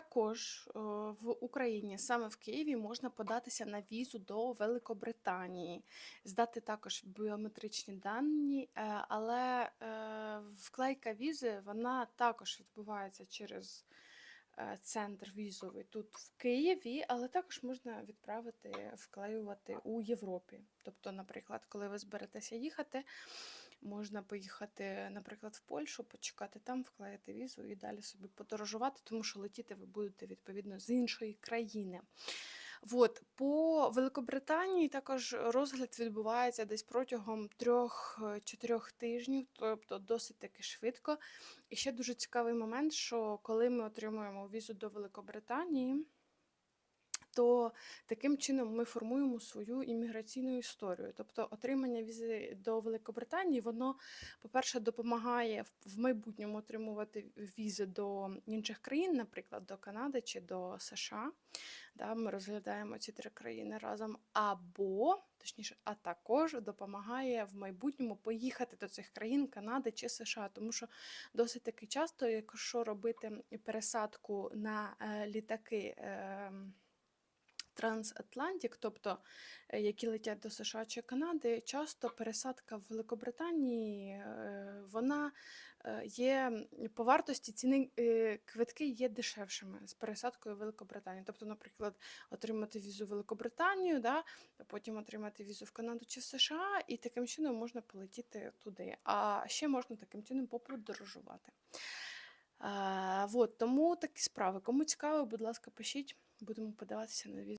також е, в Україні, саме в Києві, можна податися на візу до Великобританії, здати також біометричні дані, е, але е, вклейка візи вона також відбувається через центр візовий тут в Києві, але також можна відправити, вклеювати у Європі. Тобто, наприклад, коли ви зберетеся їхати, можна поїхати, наприклад, в Польщу, почекати там, вклеїти візу і далі собі подорожувати, тому що летіти ви будете відповідно з іншої країни. От, по Великобританії також розгляд відбувається десь протягом трьох-чотирьох тижнів, тобто досить таки швидко. І ще дуже цікавий момент, що коли ми отримуємо візу до Великобританії, то таким чином ми формуємо свою імміграційну історію. Тобто отримання візи до Великобританії, воно, по-перше, допомагає в- майбутньому отримувати візи до інших країн, наприклад, до Канади чи до США. Да, ми розглядаємо ці три країни разом. Або, точніше, а також допомагає в майбутньому поїхати до цих країн Канади чи США. Тому що досить таки часто, якщо робити пересадку на е, літаки. Трансатлантик, тобто е, які летять до США чи Канади, часто пересадка в Великобританії е, вона е, є по вартості ціни квитки є дешевшими з пересадкою в Великобританію. Тобто, наприклад, отримати візу в Великобританію, да, потім отримати візу в Канаду чи в США, і таким чином можна полетіти туди. А ще можна таким чином поподорожувати. А, вот, тому такі справи. Кому цікаво, будь ласка, пишіть, будемо подаватися на візу.